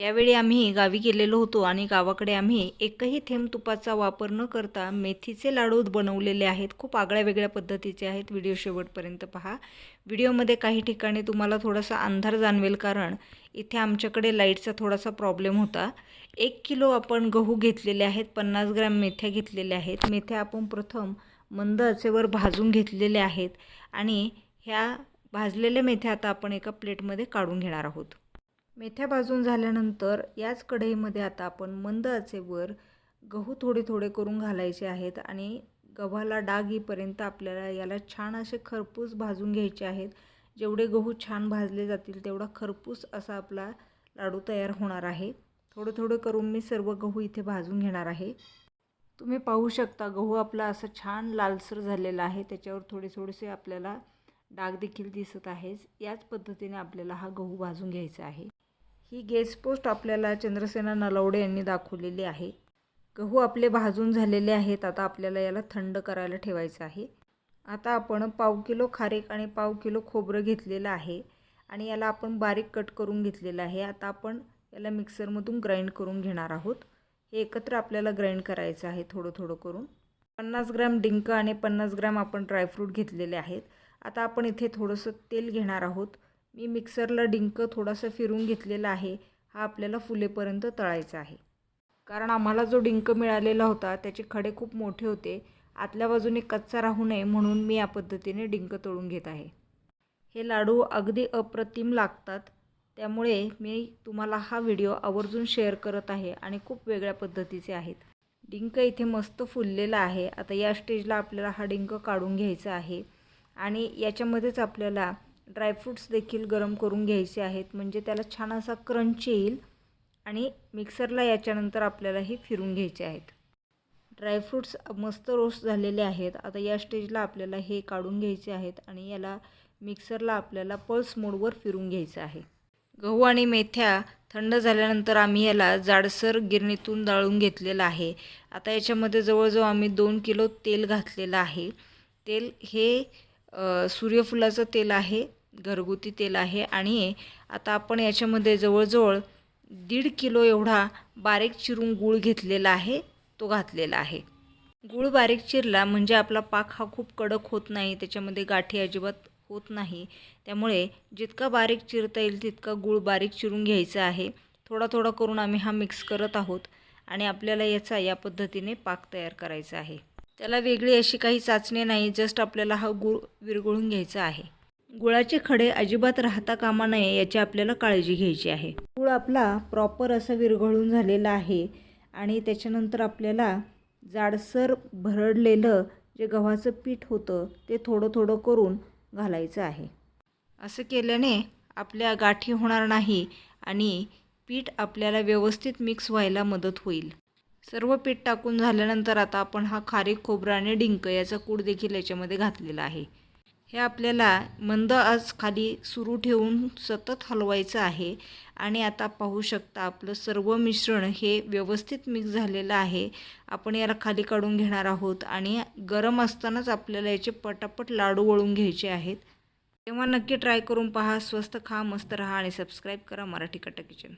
यावेळी आम्ही गावी गेलेलो होतो आणि गावाकडे आम्ही एकही थेंब तुपाचा वापर न करता मेथीचे लाडू बनवलेले आहेत. खूप आगळ्या वेगळ्या पद्धतीचे आहेत. व्हिडिओ शेवटपर्यंत पहा. व्हिडिओमध्ये काही ठिकाणी तुम्हाला थोडासा अंधार जाणवेल कारण इथे आमच्याकडे लाईटचा थोडासा प्रॉब्लेम होता. एक किलो आपण गहू घेतलेले आहेत. पन्नास ग्रॅम मेथ्या घेतलेल्या आहेत. मेथ्या आपण प्रथम मंद आचेवर भाजून घेतलेल्या आहेत आणि ह्या भाजलेल्या मेथ्या आता आपण एका प्लेटमध्ये काढून घेणार आहोत. मेथ्या भाजून झाल्यानंतर याच कढईमध्ये आता आपण मंद आचेवर गहू थोडे थोडे करून घालायचे आहेत आणि गव्हाला डाग येईपर्यंत आपल्याला याला छान असे खरपूस भाजून घ्यायचे आहेत. जेवढे गहू छान भाजले जातील तेवढा खरपूस असा आपला लाडू तयार होणार आहे. थोडं थोडं करून मी सर्व गहू इथे भाजून घेणार आहे. तुम्ही पाहू शकता गहू आपला असं छान लालसर झालेला आहे. त्याच्यावर थोडे थोडेसे आपल्याला डाग देखील दिसत आहेच याच पद्धतीने आपल्याला हा गहू भाजून घ्यायचा आहे. ही गेस पोस्ट आपल्याला चंद्रसेना नलावडे यांनी दाखवलेली आहे. गहू आपले भाजून झालेले आहेत आता आपल्याला याला थंड करायला ठेवायचं आहे. आता आपण पाव किलो खारीक आणि पाव किलो खोबरं घेतलेलं आहे आणि याला आपण बारीक कट करून घेतलेलं आहे. आता आपण याला मिक्सरमधून ग्राइंड करून घेणार आहोत. हे एकत्र आपल्याला ग्राइंड करायचं आहे थोडं थोडं करून. पन्नास ग्रॅम डिंक आणि पन्नास ग्रॅम आपण ड्रायफ्रूट घेतलेले आहेत. आता आपण इथे थोडंसं तेल घेणार आहोत. मी मिक्सरला डिंक थोडासा फिरून घेतलेला आहे. हा आपल्याला फुलेपर्यंत तळायचा आहे. कारण आम्हाला जो डिंक मिळालेला होता त्याचे खडे खूप मोठे होते. आतल्या बाजूने कच्चा राहू नये म्हणून मी या पद्धतीने डिंक तळून घेत आहे. हे लाडू अगदी अप्रतिम लागतात. त्यामुळे मी तुम्हाला हा व्हिडिओ आवर्जून शेअर करत आहे आणि खूप वेगळ्या पद्धतीचे आहेत. डिंक इथे मस्त फुललेला आहे. आता या स्टेजला आपल्याला हा डिंक काढून घ्यायचा आहे. आणि याच्यामध्येच आपल्याला ड्रायफ्रूट्स देखील गरम करून घ्यायचे आहेत. म्हणजे त्याला छान असा क्रंच येईल आणि मिक्सरला याच्यानंतर आपल्याला हे फिरून घ्यायचे आहेत. ड्रायफ्रूट्स मस्त रोस्ट झालेले आहेत. आता या स्टेजला आपल्याला हे काढून घ्यायचे आहेत आणि याला मिक्सरला आपल्याला पल्स मोडवर फिरून घ्यायचं आहे. गहू आणि मेथ्या थंड झाल्यानंतर आम्ही याला जाडसर गिरणीतून दळून घेतलेलं आहे. आता याच्यामध्ये जवळजवळ आम्ही दोन किलो तेल घातलेलं आहे. तेल हे सूर्यफुलाचं तेल आहे. घरगुती तेल आहे आणि आता आपण याच्यामध्ये जवळजवळ दीड किलो एवढा बारीक चिरून गूळ घेतलेला आहे तो घातलेला आहे. गूळ बारीक चिरला म्हणजे आपला पाक हा खूप कडक होत नाही त्याच्यामध्ये गाठी अजिबात होत नाही. त्यामुळे जितका बारीक चिरता येईल तितका गूळ बारीक चिरून घ्यायचा आहे. थोडा थोडा करून आम्ही हा मिक्स करत आहोत आणि आपल्याला याचा या पद्धतीने पाक तयार करायचा आहे. त्याला वेगळी अशी काही चाचणी नाही जस्ट आपल्याला हा गूळ विरघळून घ्यायचा आहे. गुळाचे खडे अजिबात राहता कामा नये याची आपल्याला काळजी घ्यायची आहे. गूळ आपला प्रॉपर असा विरघळून झालेला आहे आणि त्याच्यानंतर आपल्याला जाडसर भरडलेलं जे गव्हाचं पीठ होतं ते थोडं थोडं करून घालायचं आहे. असं केल्याने आपल्या गाठी होणार नाही आणि पीठ आपल्याला व्यवस्थित मिक्स व्हायला मदत होईल. सर्व पीठ टाकून झाल्यानंतर आता आपण हा खारीक खोबरा आणि डिंक याचा कूड देखील याच्यामध्ये घातलेला आहे. हे आपल्याला मंद आज खाली सुरू ठेवून सतत हलवायचं आहे. आणि आता पाहू शकता आपलं सर्व मिश्रण हे व्यवस्थित मिक्स झालेलं आहे. आपण याला खाली काढून घेणार आहोत आणि गरम असतानाच आपल्याला याचे पटापट लाडू वळून घ्यायचे आहेत. तेव्हा नक्की ट्राय करून पहा. स्वस्त खा मस्त राहा आणि सबस्क्राईब करा मराठी कटा किचन